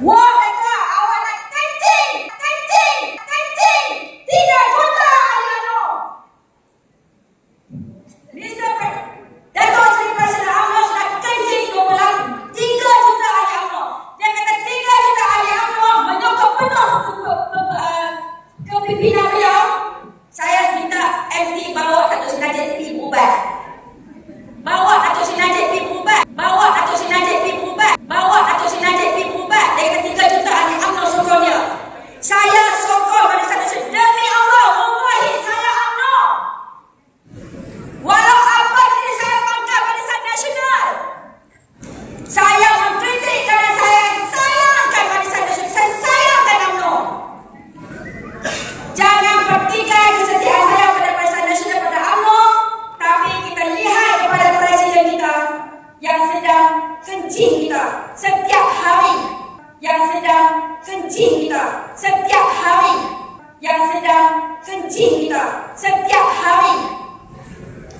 Whoa! yang sedang kencing kita setiap hari. Yang sedang kencing kita setiap hari.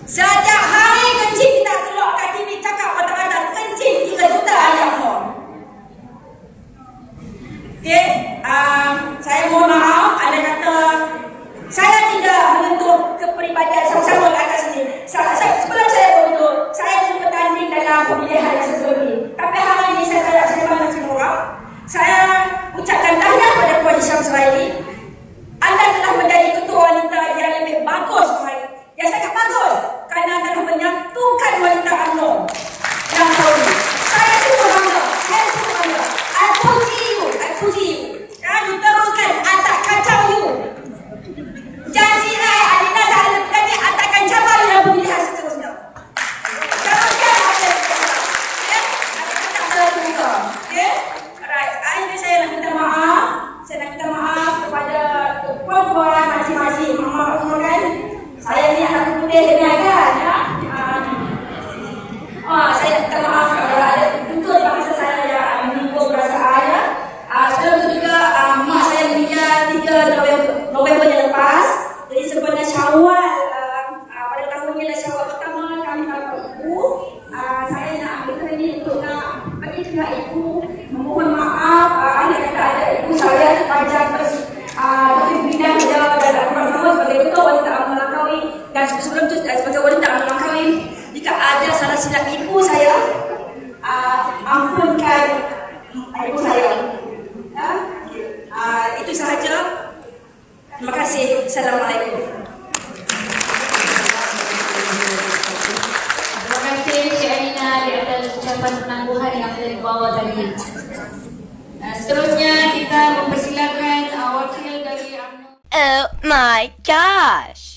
Setiap hari kencing kita keluar kat TV cakap kata-kata kencing kita juta ayam tu ok um, saya mohon maaf. Ada kata saya tidak menentuk kepribadian ketika ibu memohon maaf ah, uh, anak kata ada ibu saya sepanjang terus uh, bidang berjalan pada anak orang tua sebagai ketua wanita amal langkawi dan sebelum itu eh, sebagai wanita amal langkawi jika ada salah silap ibu saya uh, ampunkan ibu saya. Ya? Uh, itu sahaja. Terima kasih. Assalamualaikum. persiapan penangguhan yang ada dibawa tadi. Nah, seterusnya kita mempersilakan uh, wakil dari UMNO. Oh my gosh.